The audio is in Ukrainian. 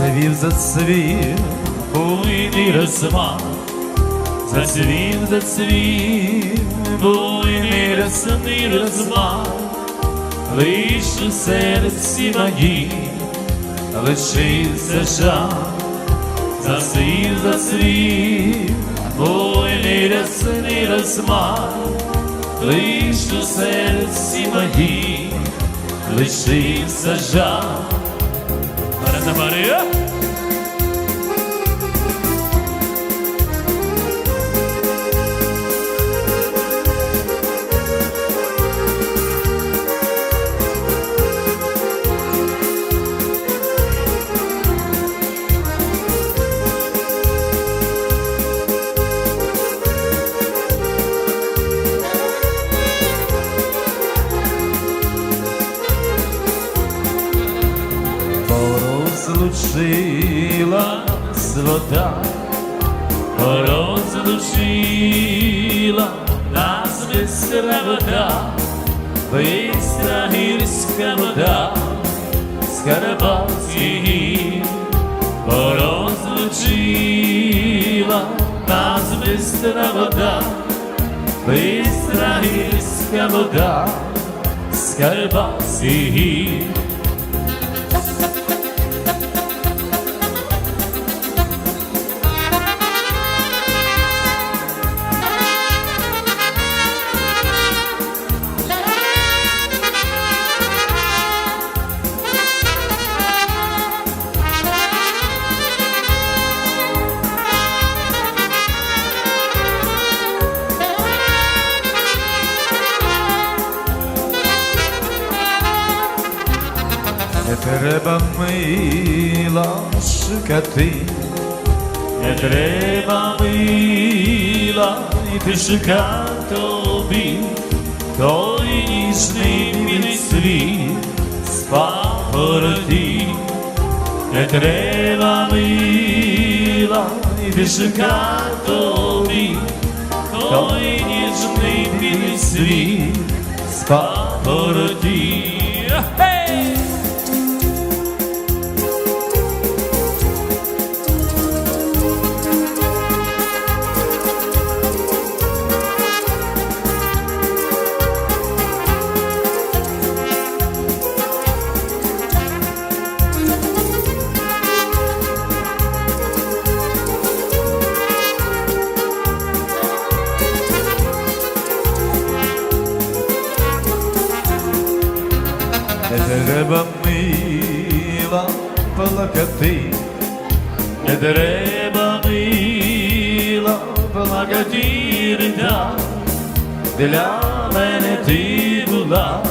завів зацвів буйний розмах, зацвів, зацвів буйний рясний розмах, лиш у серці моїй лишився жах, зацвів, зацвів буйний рясний розмах, лиш у серці моїй лишився жах. አረ ዘማሪ Порозлучила вода, порозлучила нас бистра вода, бистра гірська вода, Скарабатський гір, порозлучила нас бистра вода, бистра гірська вода, Скарабатський гір. Треба мила шукати, не треба мила йти шукати тобі, той ніжний білий світ з. Не треба мила йти шукати тобі, той ніжний білий світ з Не треба мила плакати, не треба мила плакати для мене ти була